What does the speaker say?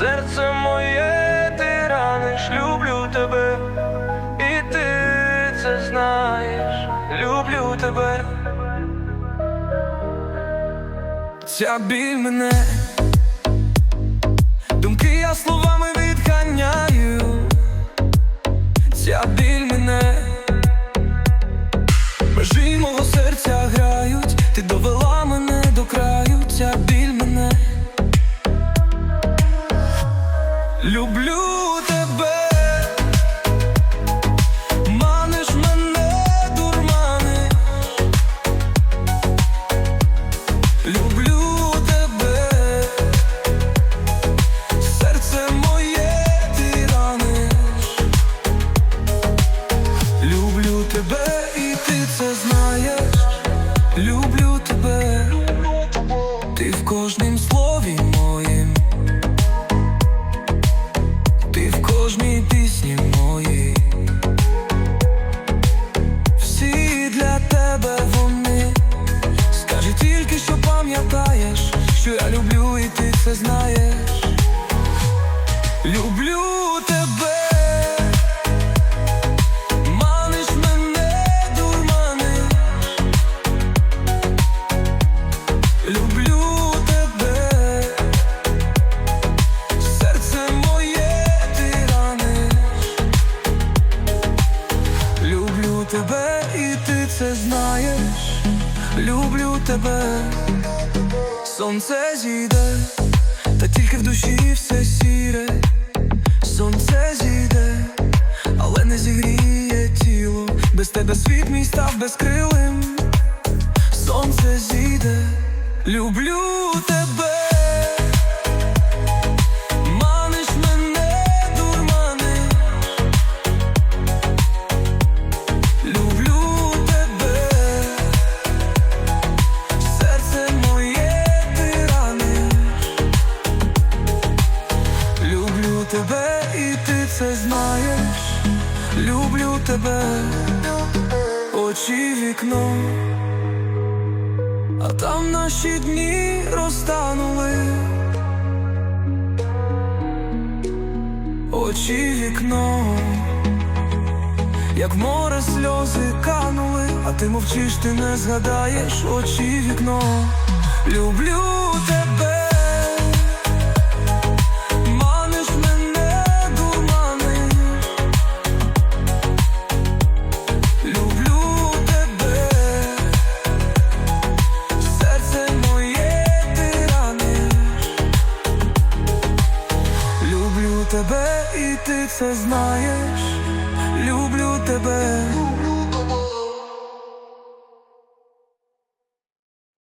Серце моє, ти раниш, люблю тебе, і ти це знаєш, люблю тебе. Ця біль мене, думки я словами відганяю. Люблю тебе. Люблю тебе, і ти це знаєш. Люблю тебе, кожній пісні мої, всі для тебе вони. Скажи тільки, що пам'ятаєш, що я люблю, і ти це знаєш. Люблю тебе, знаєш Люблю тебе. Сонце зійде, та тільки в душі все сіре. Сонце зійде, але не зігріє тіло. Без тебе світ мій став безкрилим. Сонце зійде, люблю тебе тебе і ти це знаєш. Люблю тебе, очі вікно, а там наші дні розтанули. очі вікно, як море сльози канули, а ти мовчиш, ти не згадаєш очі вікно, люблю тебе, тебе і ти це знаєш, люблю тебе.